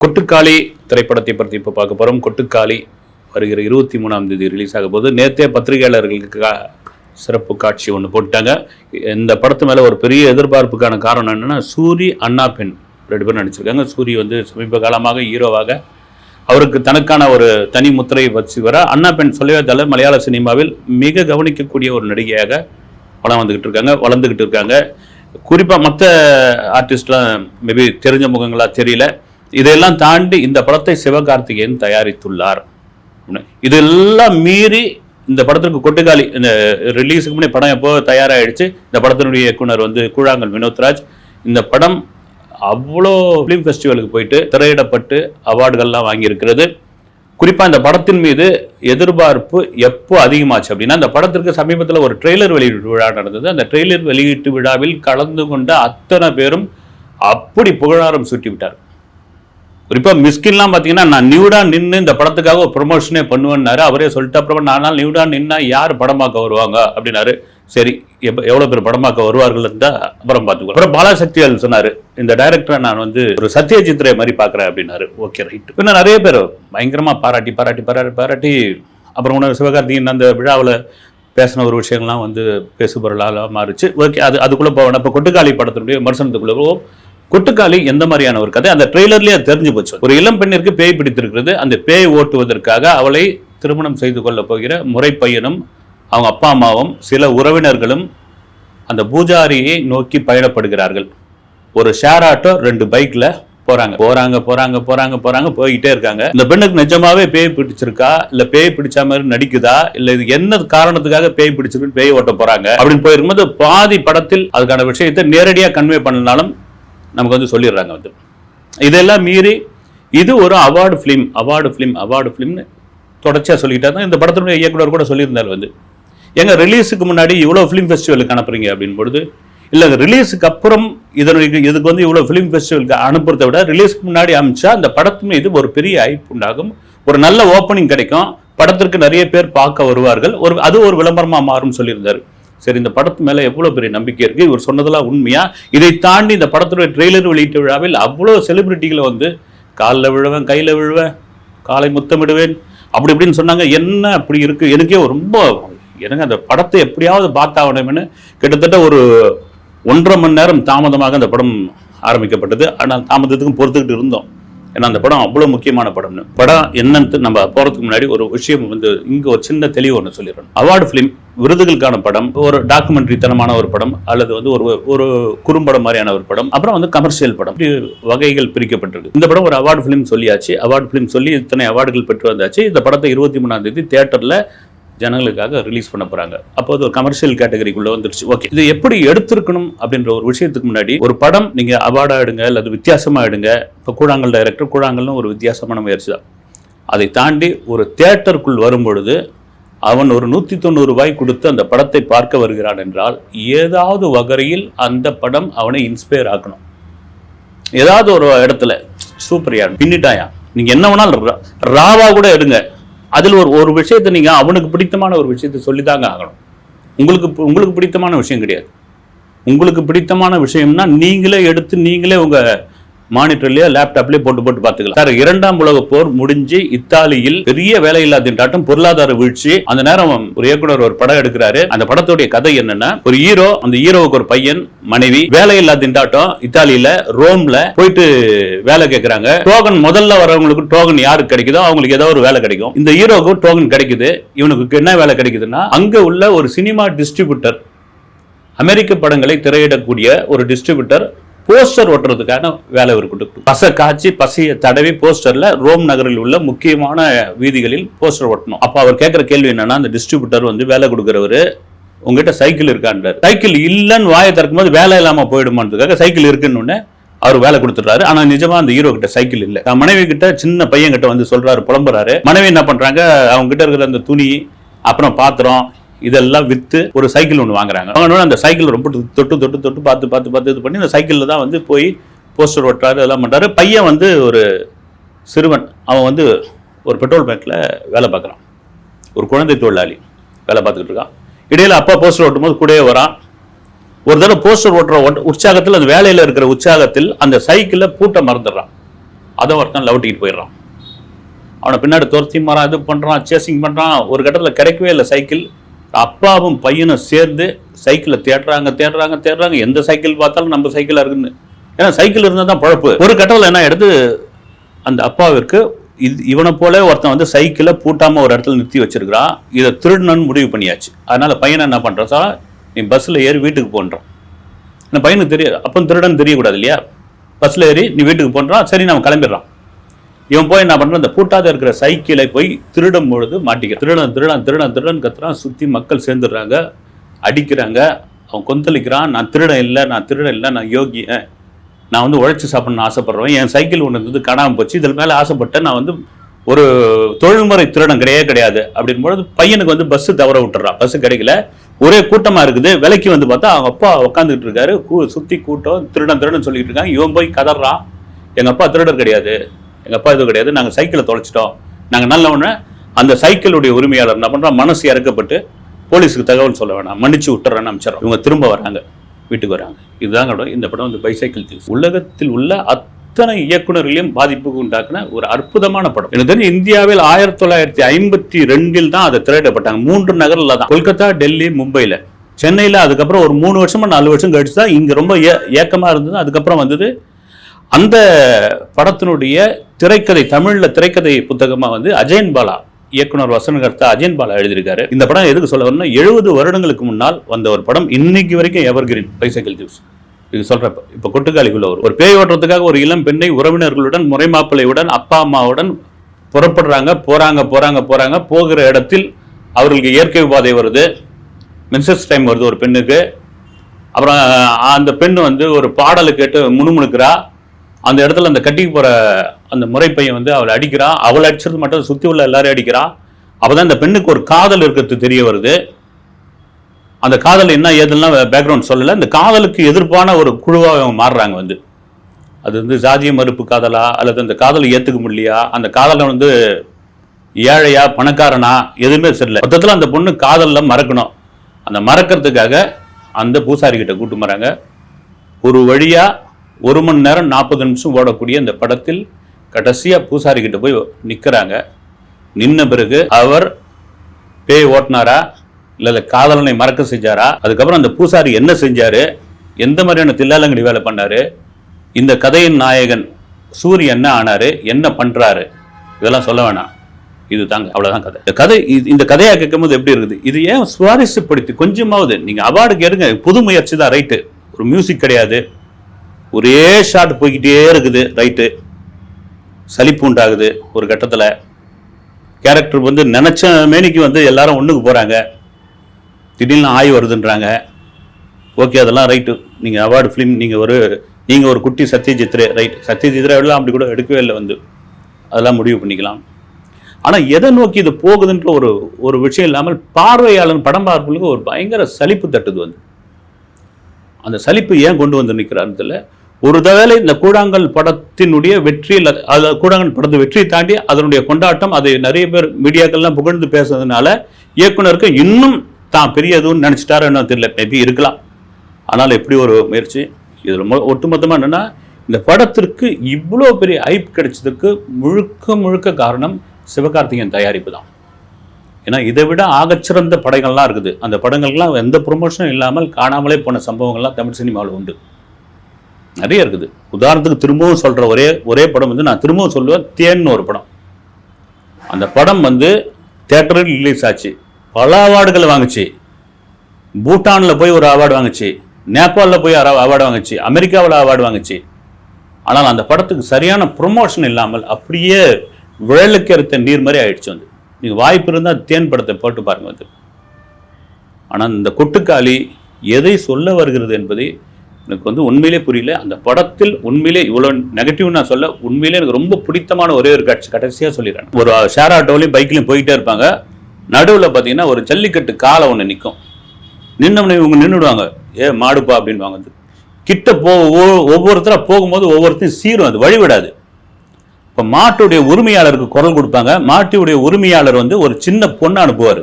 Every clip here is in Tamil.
கொட்டுக்காளி திரைப்படத்தை பற்றி இப்போ பார்க்க போகிறோம் கொட்டுக்காளி வருகிற இருபத்தி மூணாம் தேதி ரிலீஸ் ஆக போது நேற்றே பத்திரிகையாளர்களுக்கு கா- சிறப்பு காட்சி ஒன்று போட்டாங்க இந்த படத்து மேலே ஒரு பெரிய எதிர்பார்ப்புக்கான காரணம் என்னென்னா சூரி அண்ணா பெண் ரெண்டு பேரும் நடிச்சிருக்காங்க. சூரி வந்து சமீப காலமாக ஹீரோவாக அவருக்கு தனக்கான ஒரு தனி முத்திரையை வச்சு வர அண்ணா பெண் சொல்லவே தலை மலையாள சினிமாவில் மிக கவனிக்கக்கூடிய ஒரு நடிகையாக வளம் வந்துக்கிட்டு இருக்காங்க வளர்ந்துக்கிட்டு இருக்காங்க. குறிப்பாக மற்ற ஆர்டிஸ்ட்லாம் மேபி தெரிஞ்ச முகங்களாக தெரியல. இதையெல்லாம் தாண்டி இந்த படத்தை சிவகார்த்திகேயன் தயாரித்துள்ளார். இதெல்லாம் மீறி இந்த படத்திற்கு கொட்டுக்காளி இந்த ரிலீஸுக்கு முன்னாடி படம் எப்போ தயாராகிடுச்சு இந்த படத்தினுடைய இயக்குனர் வந்து கூழாங்கல் வினோத்ராஜ். இந்த படம் அவ்வளோ ஃபிலிம் ஃபெஸ்டிவலுக்கு போயிட்டு திரையிடப்பட்டு அவார்டுகள்லாம் வாங்கியிருக்கிறது. குறிப்பாக இந்த படத்தின் மீது எதிர்பார்ப்பு எப்போ அதிகமாச்சு அப்படின்னா இந்த படத்திற்கு சமீபத்தில் ஒரு ட்ரெய்லர் வெளியீட்டு விழா நடந்தது. அந்த ட்ரெய்லர் வெளியீட்டு விழாவில் கலந்து கொண்ட அத்தனை பேரும் அப்படி புகழாரம் சுட்டி விட்டார் குறிப்பாக மிஸ்கின்லாம் பார்த்தீங்கன்னா நான் நியூடா நின்று இந்த படத்துக்காக ஒரு ப்ரொமோஷனே பண்ணுவேன்னாரு. அவரே சொல்லிட்டு அப்புறம் நான் நாள் நியூடா நின்னா யார் படமாக்க வருவாங்க? அப்படின்னாரு. சரி எப்போ எவ்வளோ பேர் படமாக்க வருவார்கள் இருந்தால் அப்புறம் பார்த்துக்கோ அப்புறம் பாலாசக்தியால் சொன்னார் இந்த டைரக்டரை நான் வந்து ஒரு சத்யஜித் ரே மாதிரி பார்க்குறேன் அப்படின்னாரு. Okay right. இன்னும் நிறைய பேர் பயங்கரமாக பாராட்டி பாராட்டி பாராட்டி பாராட்டி அப்புறம் உணவு சிவகார்த்திகேயன் அந்த விழாவில் பேசின ஒரு விஷயங்கள்லாம் வந்து பேசுபொருளாக மாறுச்சு. ஓகே அது அதுக்குள்ளே போவேன். இப்போ கொட்டுக்காளி படத்தினுடைய விமர்சனத்துக்குள்ளே கொட்டுக்காளி எந்த மாதிரியான ஒரு கதை? அந்த ட்ரெய்லர்லயே தெரிஞ்சு போச்சு. ஒரு இளம் பெண்ணிற்கு பேய் பிடித்திருக்கிறது. அந்த பேய் ஓட்டுவதற்காக அவளை திருமணம் செய்து கொள்ள போகிற முறை பையனும் அவங்க அப்பா அம்மாவும் சில உறவினர்களும் அந்த பூஜாரியை நோக்கி பயணப்படுகிறார்கள். ஒரு ஷேர் ஆட்டோ ரெண்டு பைக்ல போறாங்க. போறாங்க போறாங்க போறாங்க போறாங்க போய்கிட்டே இருக்காங்க. இந்த பெண்ணுக்கு நிஜமாவே பேய் பிடிச்சிருக்கா? இல்ல பேய் பிடிச்ச மாதிரி நடிக்குதா? இல்ல இது என்ன காரணத்துக்காக பேய் பிடிச்சிருக்கு பேய் ஓட்ட போறாங்க? அப்படின்னு போயிருக்கும்போது பாதி படத்தில் அதுக்கான விஷயத்தை நேரடியா கன்வே பண்ணனாலும் நமக்கு வந்து சொல்லிடுறாங்க வந்து. இதெல்லாம் மீறி இது ஒரு award film award film award ஃபிலிம்னு தொடர்ச்சியாக சொல்லிக்கிட்டா தான் இந்த படத்தினுடைய இயக்குனர் கூட சொல்லியிருந்தார் வந்து. எங்கள் ரிலீஸுக்கு முன்னாடி இவ்வளோ ஃபிலிம் ஃபெஸ்டிவலுக்கு அனுப்புறீங்க அப்படின்னு பொழுது இல்லை ரிலீஸுக்கு அப்புறம் இதனுக்கு இதுக்கு வந்து இவ்வளோ ஃபிலிம் ஃபெஸ்டிவலுக்கு அனுப்புறதை விட ரிலீஸ்க்கு முன்னாடி அமிச்சா அந்த படத்து மீது ஒரு பெரிய ஐப் உண்டாகும். ஒரு நல்ல ஓப்பனிங் கிடைக்கும். படத்திற்கு நிறைய பேர் பார்க்க வருவார்கள். ஒரு அது ஒரு விளம்பரமாக மாறும் சொல்லியிருந்தார். சரி இந்த படத்து மேலே எவ்வளோ பெரிய நம்பிக்கை இருக்குது இவர் சொன்னதெல்லாம் உண்மையா? இதை தாண்டி இந்த படத்துடைய ட்ரெய்லர் வெளியீட்டு விழாவில் அவ்வளோ செலிபிரிட்டிகளை வந்து காலில் விழுவேன் கையில் விழுவேன் காலை முத்தமிடுவேன் அப்படி இப்படின்னு சொன்னாங்க. என்ன அப்படி இருக்குது எனக்கே ரொம்ப எனக்கு அந்த படத்தை எப்படியாவது பார்த்தாகணும்னு கிட்டத்தட்ட ஒரு ஒன்றரை மணி நேரம் தாமதமாக அந்த படம் ஆரம்பிக்கப்பட்டது. ஆனால் தாமதத்துக்கும் பொறுத்துக்கிட்டு இருந்தோம். ஏன்னா அந்த படம் அவ்வளோ முக்கியமான படம்னு. படம் என்னன்னு நம்ம போகிறதுக்கு முன்னாடி ஒரு விஷயம் வந்து இங்கே ஒரு சின்ன தெளிவு ஒன்று சொல்லிடுறோம் அவார்டு ஃபிலிம் விருதுகளுக்கான படம் ஒரு டாக்குமெண்ட்ரி தனமான ஒரு படம் அல்லது வந்து ஒரு ஒரு குறும்படம் மாதிரியான ஒரு படம் அப்புறம் வந்து கமர்ஷியல் படம். இப்படி வகைகள் பிரிக்கப்பட்டிருக்கு. இந்த படம் ஒரு அவார்டு ஃபிலிம் சொல்லியாச்சு. அவார்டு ஃபிலிம் சொல்லி இத்தனை அவார்டுகள் பெற்று வந்தாச்சு. இந்த படத்தை இருபத்தி மூணாம் தேதி தியேட்டரில் ஜனங்களுக்காக ரிலீஸ் பண்ண போறாங்க. அப்போ அது ஒரு கமர்ஷியல் கேட்டகரிக்குள்ள வந்துருச்சு. ஓகே இது எப்படி எடுத்திருக்கணும் அப்படின்ற ஒரு விஷயத்துக்கு முன்னாடி ஒரு படம் நீங்க அவார்டாக எடுங்க அல்லது வித்தியாசமா எடுங்க. இப்போ கூழாங்கல் டைரக்டர் கூழாங்கல்னு ஒரு வித்தியாசமான முயற்சி தான். அதை தாண்டி ஒரு தியேட்டருக்குள் வரும்பொழுது அவன் ஒரு நூற்றி தொண்ணூறு ரூபாய் கொடுத்து அந்த படத்தை பார்க்க வருகிறான் என்றால் ஏதாவது வகையில் அந்த படம் அவனை இன்ஸ்பயர் ஆக்கணும். ஏதாவது ஒரு இடத்துல சூப்பர்யா பின்னிட்டாயா? நீங்க என்ன வேணாலும் ராவா கூட எடுங்க. அதில் ஒரு ஒரு விஷயத்தை நீங்கள் அவனுக்கு பிடித்தமான ஒரு விஷயத்தை சொல்லித்தாங்க ஆகணும். உங்களுக்கு உங்களுக்கு பிடித்தமான விஷயம் கிடையாது. உங்களுக்கு பிடித்தமான விஷயம்னா நீங்களே எடுத்து நீங்களே உங்கள் மானிட்டர்லயோ லேப்டாப்லயோ போட்டு போட்டு பார்த்துக்கலாம். சார் இரண்டாம் உலக போர் முடிஞ்சு இத்தாலியில் பெரிய வேலையில்லா திண்டாட்டம் பொருளாதார வீழ்ச்சி. அந்த நேரம் ஒரு இயக்குனர் ஒரு படம் எடுக்கிறாரு. அந்த படத்துடைய கதை என்னன்னா ஒரு ஹீரோ அந்த ஹீரோவுக்கு ஒரு பையன் மனைவி வேலையில்லா திண்டாட்டம் இத்தாலியில ரோம்ல போயிட்டு வேலை கேட்கறாங்க டோகன் முதல்ல வரவங்களுக்கு டோகன் யாருக்கு கிடைக்குதோ அவங்களுக்கு ஏதோ ஒரு வேலை கிடைக்கும். இந்த ஹீரோவுக்கு டோகன் கிடைக்குது. இவனுக்கு என்ன வேலை கிடைக்குதுன்னா அங்க உள்ள ஒரு சினிமா டிஸ்ட்ரிபியூட்டர் அமெரிக்க படங்களை திரையிடக்கூடிய ஒரு டிஸ்ட்ரிபியூட்டர் போஸ்டர் ஒட்டுறதுக்கான வேலை இவர் கொடுக்கும் பசை காய்ச்சி பசையை தடவி போஸ்டர்ல ரோம் நகரில் உள்ள முக்கியமான வீதிகளில் போஸ்டர் ஒட்டணும். அப்ப அவர் கேட்கிற கேள்வி என்னன்னா அந்த டிஸ்ட்ரிபியூட்டர் வந்து வேலை கொடுக்குறவரு உங்ககிட்ட சைக்கிள் இருக்கான்றார். சைக்கிள் இல்லைன்னு வாயை திறக்கும் போது வேலை இல்லாம போயிடுமான்றதுக்காக சைக்கிள் இருக்குன்னு அவர் வேலை கொடுத்துட்றாரு. ஆனா நிஜமா அந்த ஹீரோ கிட்ட சைக்கிள் இல்ல. தான் மனைவி கிட்ட சின்ன பையன் கிட்ட வந்து சொல்றாரு புலம்புறாரு. மனைவி என்ன பண்றாங்க அவங்க கிட்ட இருக்கிற அந்த துணி அப்புறம் பாத்திரம் இதெல்லாம் வித்து ஒரு சைக்கிள் ஒன்று வாங்குறாங்க. வாங்கினோட அந்த சைக்கிள் ரொம்ப தொட்டு தொட்டு தொட்டு பார்த்து பார்த்து பார்த்து இது பண்ணி அந்த சைக்கிளில் தான் வந்து போய் போஸ்டர் ஒட்டுறாரு இதெல்லாம் பண்ணுறாரு பையன் வந்து ஒரு சிறுவன். அவன் வந்து ஒரு பெட்ரோல் பேங்க்கில் வேலை பார்க்குறான். ஒரு குழந்தை தொழிலாளி வேலை பார்த்துக்கிட்டு இருக்கான். இடையில் அப்பா போஸ்டர் ஓட்டும் போது கூடவே வரான். ஒரு தடவை போஸ்டர் ஓட்டுற ஒன் உற்சாகத்தில் அந்த வேலையில் இருக்கிற உற்சாகத்தில் அந்த சைக்கிளை பூட்ட மறந்துடுறான். அதை ஒருத்தன் லவட்டிக்கிட்டு போயிடுறான். அவனை பின்னாடி துரத்தி மாறான் இது பண்ணுறான் சேசிங் பண்ணுறான் ஒரு கட்டத்தில் கிடைக்கவே இல்லை சைக்கிள் அப்பாவும் பையனும் சேர்ந்து சைக்கிளை தேடுறாங்க தேடுறாங்க தேடுறாங்க. எந்த சைக்கிள் பார்த்தாலும் நம்ம சைக்கிளாக இருக்குன்னு. ஏன்னா சைக்கிள் இருந்தால் தான் பழப்பு. ஒரு கட்டத்தில் என்ன எடுத்து அந்த அப்பாவிற்கு இது இவனை போல ஒருத்தன் வந்து சைக்கிளை பூட்டாமல் ஒரு இடத்துல நிறுத்தி வச்சிருக்கிறான் இதை திருடணும்னு முடிவு பண்ணியாச்சு. அதனால பையனை என்ன பண்ணுறான் சார் நீ பஸ்ஸில் ஏறி வீட்டுக்கு போன்றான். இந்த பையனுக்கு தெரிய அப்போ திருடன் தெரியக்கூடாது இல்லையா? பஸ்ஸில் ஏறி நீ வீட்டுக்கு போன்றான். சரி நம்ம கிளம்பிடுறான் இவன் போய் என்ன பண்ணுறான் இந்த பூட்டாத இருக்கிற சைக்கிளை போய் திருடும் பொழுது மாட்டிக்கிறான். திருடன் திருடன் திருடன் திருடன் கத்துறான். சுற்றி மக்கள் சேர்ந்துடுறாங்க அடிக்கிறாங்க. அவன் கொந்தளிக்கிறான். நான் திருடன் இல்லை நான் திருடன் இல்லை நான் யோகி நான் வந்து உழைச்சி சாப்பிடணும்னு ஆசைப்படுறேன் என் சைக்கிள் ஒன்று இருந்தது காணாமல் போச்சு. இதில் மேலே ஆசைப்பட்டேன். நான் வந்து ஒரு தொழில்முறை திருடன் கிடையவே கிடையாது. அப்படின் பொழுது பையனுக்கு வந்து பஸ்ஸு தவற விட்டுறான். பஸ்ஸு கிடைக்கல. ஒரே கூட்டமாக இருக்குது. விலைக்கு வந்து பார்த்தா அவங்க அப்பா உட்காந்துக்கிட்டு இருக்காரு. கூ சுற்றி கூட்டம் திருடன் திருடன் சொல்லிட்டு இருக்காங்க. இவன் போய் கதறான். எங்கள் அப்பா திருடர் கிடையாது. எங்கள் அப்பா இது கிடையாது. நாங்கள் சைக்கிளை தொலைச்சிட்டோம். நாங்கள் நல்ல உடனே அந்த சைக்கிளுடைய உரிமையாளர் என்ன பண்ணுறோம் மனசு இறக்கப்பட்டு போலீஸுக்கு தகவல் சொல்ல வேணாம். மன்னிச்சு விட்டுறேன்னு அமைச்சிடறோம் இவங்க திரும்ப வராங்க. வீட்டுக்கு வராங்க. இதுதான் படம் இந்த படம் வந்து பைசைக்கிள் தீஸ் உலகத்தில் உள்ள அத்தனை இயக்குனர்களையும் பாதிப்புக்கு உண்டாக்குன ஒரு அற்புதமான படம். எனக்கு தெரிஞ்சு இந்தியாவில் ஆயிரத்தி தொள்ளாயிரத்தி ஐம்பத்தி ரெண்டில் தான் அதை திரையிடப்பட்டாங்க. மூன்று நகரில் தான். கொல்கத்தா டெல்லி மும்பையில் சென்னையில் அதுக்கப்புறம் ஒரு மூணு வருஷமா நாலு வருஷம் கழிச்சு தான் இங்கே ரொம்ப ஏ ஏக்கமாக இருந்தது. அதுக்கப்புறம் வந்தது அந்த படத்தினுடைய திரைக்கதை தமிழில் திரைக்கதை புத்தகமாக வந்து அஜயன் பாலா இயக்குனர் வசனகர்த்தா அஜயன் பாலா எழுதியிருக்காரு. இந்த படம் எதுக்கு சொல்ல வரணும்னா எழுபது வருடங்களுக்கு முன்னால் வந்த ஒரு படம். இன்னைக்கு வரைக்கும் எவர்கிரீன் பைசைக்கிள் ஜூஸ். இது சொல்கிறப்ப இப்போ கொட்டுக்காளிக்குள்ள ஒரு ஒரு பேய் ஓட்டுறதுக்காக ஒரு இளம் பெண்ணை உறவினர்களுடன் முறைமாப்பிள்ளையுடன் அப்பா அம்மாவுடன் புறப்படுறாங்க போகிறாங்க போகிறாங்க போகிறாங்க போகிற இடத்தில் அவர்களுக்கு இயற்கை உபாதை வருது. மென்சஸ் டைம் வருது ஒரு பெண்ணுக்கு. அப்புறம் அந்த பெண் வந்து ஒரு பாடலை கேட்டு முணுமுணுக்கிறா. அந்த இடத்துல அந்த கட்டிக்கு போகிற அந்த முறைப்பையன் வந்து அவளை அடிக்கிறா. அவளை அடிச்சது மட்டும் சுற்றி உள்ள எல்லாரையும் அடிக்கிறா. அப்பதான் இந்த பெண்ணுக்கு ஒரு காதல் இருக்கிறது தெரிய வருது. அந்த காதல் என்ன ஏதுலாம் பேக்ரவுண்ட் சொல்லலை. இந்த காதலுக்கு எதிர்ப்பான ஒரு குழுவாக அவங்க மாறுறாங்க வந்து. அது வந்து ஜாதிய மறுப்பு காதலா? அல்லது அந்த காதலை ஏற்றுக்க முடியலையா? அந்த காதலை வந்து ஏழையா? பணக்காரனா? எதுவுமே சரியில்லை மொத்தத்தில் அந்த பொண்ணு காதலில் மறக்கணும். அந்த மறக்கிறதுக்காக அந்த பூசாரிக்கிட்ட கூட்டு வராங்க ஒரு வழியாக ஒரு மணி நேரம் நாற்பது நிமிஷம் ஓடக்கூடிய இந்த படத்தில் கடைசியாக பூசாரி கிட்ட போய் நிற்கிறாங்க நின்ன பிறகு அவர் பேய் ஓட்டினாரா? இல்லை காதலனை மறக்க செஞ்சாரா? அதுக்கப்புறம் அந்த பூசாரி என்ன செஞ்சார்? எந்த மாதிரியான தில்லாலங்கடி வேலை பண்ணார்? இந்த கதையின் நாயகன் சூரியன் என்ன ஆனாரு? என்ன பண்ணுறாரு இதெல்லாம் சொல்ல வேணாம். இது தாங்க அவ்வளோதான் கதை. இந்த கதை இது- இந்த கதையாக கேட்கும்போது எப்படி இருக்குது? இது ஏன் சுவாரஸ்யப்படுத்தி கொஞ்சமாவது நீங்கள் அவார்டுக்கு எடுங்க புது முயற்சி தான் ரைட்டு. ஒரு மியூசிக் கிடையாது. ஒரே ஷாட் போய்கிட்டே இருக்குது. ரைட்டு சலிப்பு உண்டாகுது ஒரு கட்டத்தில். கேரக்டர் வந்து நினச்ச மேனிக்கு வந்து எல்லாரும் ஒன்றுக்கு போகிறாங்க திடீர்னு ஆய் வருதுன்றாங்க. ஓகே அதெல்லாம் ரைட்டு நீங்கள் அவார்டு ஃபிலிம் நீங்கள் ஒரு நீங்கள் ஒரு குட்டி சத்யஜித்ரே ரைட் சத்யஜித்ரேலாம் அப்படி கூட எடுக்கவே இல்லை வந்து. அதெல்லாம் முடிவு பண்ணிக்கலாம். ஆனால் எதை நோக்கி இது போகுதுன்ற ஒரு ஒரு விஷயம் இல்லாமல் பார்வையாளன் படம் பார்ப்பவர்களுக்கு ஒரு பயங்கர சலிப்பு தட்டுது வந்து. அந்த சலிப்பு ஏன் கொண்டு வந்து நிற்கிறாருன்னு தெரியல. ஒரு தவேளை இந்த கூழாங்கல் படத்தினுடைய வெற்றியில் அது கூழாங்கல் படத்து வெற்றியை தாண்டி அதனுடைய கொண்டாட்டம் அதை நிறைய பேர் மீடியாக்கள்லாம் புகழ்ந்து பேசுறதுனால இயக்குனருக்கு இன்னும் தான் பெரியதுன்னு நினச்சிட்டாரு என்ன தெரியல. மேபி இருக்கலாம். ஆனால் எப்படி ஒரு முயற்சி? இதில் ஒட்டுமொத்தமாக என்னென்னா இந்த படத்திற்கு இவ்வளோ பெரிய ஐப் கிடைச்சதுக்கு முழுக்க முழுக்க காரணம் சிவகார்த்திகேயன் தயாரிப்பு தான். ஏன்னா இதை விட ஆகச்சிறந்த படங்கள்லாம் இருக்குது. அந்த படங்கள்லாம் எந்த ப்ரொமோஷனும் இல்லாமல் காணாமலே போன சம்பவங்கள்லாம் தமிழ் சினிமாவில் உண்டு. நிறைய இருக்குது. உதாரணத்துக்கு திரும்பவும் சொல்கிற ஒரே ஒரே படம் வந்து நான் திரும்பவும் சொல்லுவேன் தேன்னு ஒரு படம். அந்த படம் வந்து தேட்டரில் ரிலீஸ் ஆச்சு. பல அவார்டுகளை வாங்குச்சு. பூட்டானில் போய் ஒரு அவார்டு வாங்குச்சு. நேபாளில் போய் அவார்டு வாங்குச்சு. அமெரிக்காவில் அவார்டு வாங்குச்சு. ஆனால் அந்த படத்துக்கு சரியான ப்ரொமோஷன் இல்லாமல் அப்படியே விழலுக்கெடுத்த நீர் மாதிரி ஆயிடுச்சு வந்து. நீங்கள் வாய்ப்பு இருந்தால் தேன் படத்தை போட்டு பாருங்க வந்து. ஆனால் இந்த கொட்டுக்காளி எதை சொல்ல வருகிறது என்பதை எனக்கு வந்து உண்மையிலே புரியல. அந்த படத்தில் உண்மையிலே இவ்வளோ நெகட்டிவ் நான் சொல்ல உண்மையிலே எனக்கு ரொம்ப பிடித்தமான ஒரே ஒரு காட்சி கடைசியாக சொல்லிடுறேன். ஒரு ஷேர் ஆட்டோலையும் பைக்லையும் போயிட்டே இருப்பாங்க. நடுவில் பார்த்தீங்கன்னா ஒரு ஜல்லிக்கட்டு காலை ஒன்று நிற்கும் நின்னவனை இவங்க நின்றுடுவாங்க ஏ மாடுப்பா அப்படின்வாங்க வந்து கிட்ட போ ஒவ்வொருத்தராக போகும்போது ஒவ்வொருத்தையும் சீரும் அது வழிவிடாது. இப்போ மாட்டுடைய உரிமையாளருக்கு குரல் கொடுப்பாங்க. மாட்டுடைய உரிமையாளர் வந்து ஒரு சின்ன பொண்ணை அனுப்புவார்.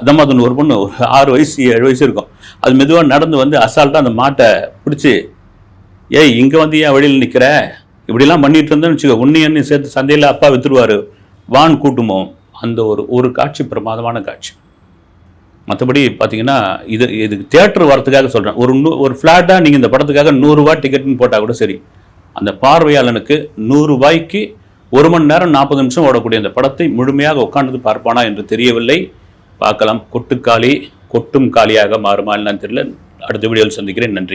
அதமாதன் ஒரு பொண்ணு ஒரு ஆறு வயசு ஏழு வயசு இருக்கும். அது மெதுவாக நடந்து வந்து அசால்ட்டாக அந்த மாட்டை பிடிச்சி ஏய் இங்கே வந்து ஏன் வழியில் நிற்கிற இப்படிலாம் பண்ணிட்டு இருந்தேன்னு வச்சுக்கோ உன்னையன்னு சேர்த்து சந்தையில் அப்பா வித்துருவாரு. வான் கூட்டுமோ? அந்த ஒரு ஒரு காட்சி பிரமாதமான காட்சி. மற்றபடி பார்த்தீங்கன்னா இது இது தேட்டர் வரத்துக்காக சொல்கிறேன் ஒரு நூ ஒரு ஃப்ளாட்டாக நீங்கள் இந்த படத்துக்காக நூறுரூவா டிக்கெட்னு போட்டால் கூட சரி. அந்த பார்வையாளனுக்கு நூறுரூவாய்க்கு ஒரு மணி நேரம் நாற்பது நிமிஷம் ஓடக்கூடிய அந்த படத்தை முழுமையாக உட்காந்து பார்ப்பானா என்று தெரியவில்லை. பார்க்கலாம். கொட்டுக்காளி கொட்டும் காலியாக மாறுமா என்னன்னு தெரியல. அடுத்த வீடியோவில் சந்திக்கிறேன். நன்றி.